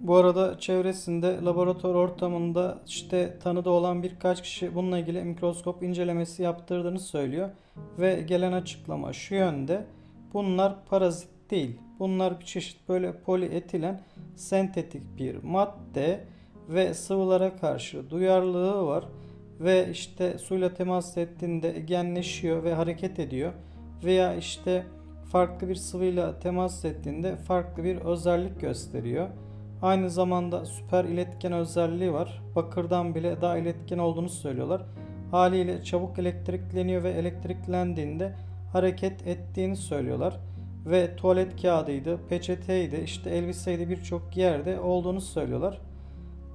Bu arada çevresinde laboratuvar ortamında işte tanıdığı olan birkaç kişi bununla ilgili mikroskop incelemesi yaptırdığını söylüyor. Ve gelen açıklama şu yönde. Bunlar parazit değil. Bunlar bir çeşit böyle polietilen sentetik bir madde ve sıvılara karşı duyarlılığı var. Ve işte suyla temas ettiğinde genleşiyor ve hareket ediyor. Veya işte farklı bir sıvıyla temas ettiğinde farklı bir özellik gösteriyor. Aynı zamanda süper iletken özelliği var. Bakırdan bile daha iletken olduğunu söylüyorlar. Haliyle çabuk elektrikleniyor ve elektriklendiğinde hareket ettiğini söylüyorlar. Ve tuvalet kağıdıydı, peçeteydi, işte elbiseydi birçok yerde olduğunu söylüyorlar.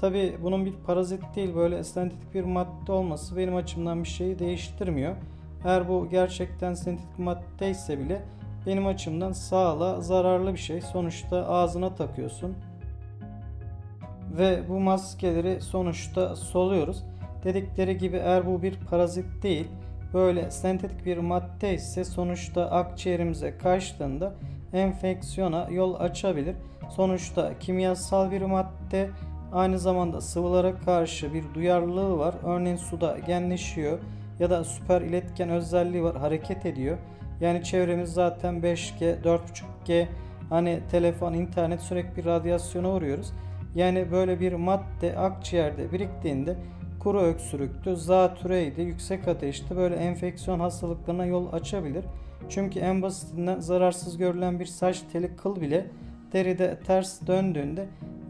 Tabi bunun bir parazit değil böyle sentetik bir madde olması benim açımdan bir şeyi değiştirmiyor. Eğer bu gerçekten sentetik madde ise bile benim açımdan sağlığa zararlı bir şey. Sonuçta ağzına takıyorsun. Ve bu maskeleri sonuçta soluyoruz. Dedikleri gibi eğer bu bir parazit değil, böyle sentetik bir madde ise sonuçta akciğerimize kaçtığında enfeksiyona yol açabilir. Sonuçta kimyasal bir madde aynı zamanda sıvılara karşı bir duyarlılığı var. Örneğin suda genleşiyor ya da süper iletken özelliği var, hareket ediyor. Yani çevremiz zaten 5G, 4.5G, hani telefon, internet sürekli bir radyasyona uğruyoruz. Yani böyle bir madde akciğerde biriktiğinde kuru öksürüktü, zatürreydi, yüksek ateşti böyle enfeksiyon hastalıklarına yol açabilir. Çünkü en basitinden zararsız görülen bir saç teli kıl bile deride ters döndüğünde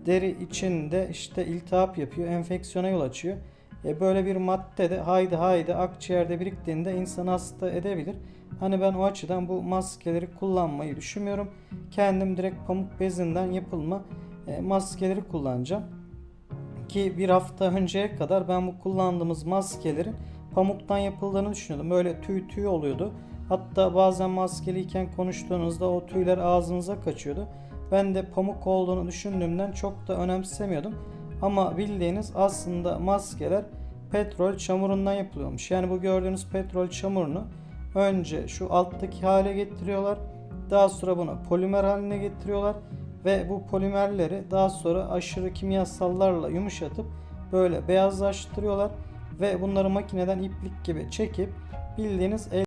deri içinde işte iltihap yapıyor, enfeksiyona yol açıyor. E böyle bir madde de haydi haydi akciğerde biriktiğinde insanı hasta edebilir. Hani ben o açıdan bu maskeleri kullanmayı düşünmüyorum. Kendim direkt pamuk bezinden yapılma maskeleri kullanacağım. Ki bir hafta önceye kadar ben bu kullandığımız maskelerin pamuktan yapıldığını düşünüyordum. Böyle tüy tüy oluyordu. Hatta bazen maskeliyken konuştuğunuzda o tüyler ağzınıza kaçıyordu. Ben de pamuk olduğunu düşündüğümden çok da önemsemiyordum. Ama bildiğiniz aslında maskeler petrol çamurundan yapılıyormuş. Yani bu gördüğünüz petrol çamurunu önce şu alttaki hale getiriyorlar. Daha sonra bunu polimer haline getiriyorlar ve bu polimerleri daha sonra aşırı kimyasallarla yumuşatıp böyle beyazlaştırıyorlar. Ve bunları makineden iplik gibi çekip bildiğiniz el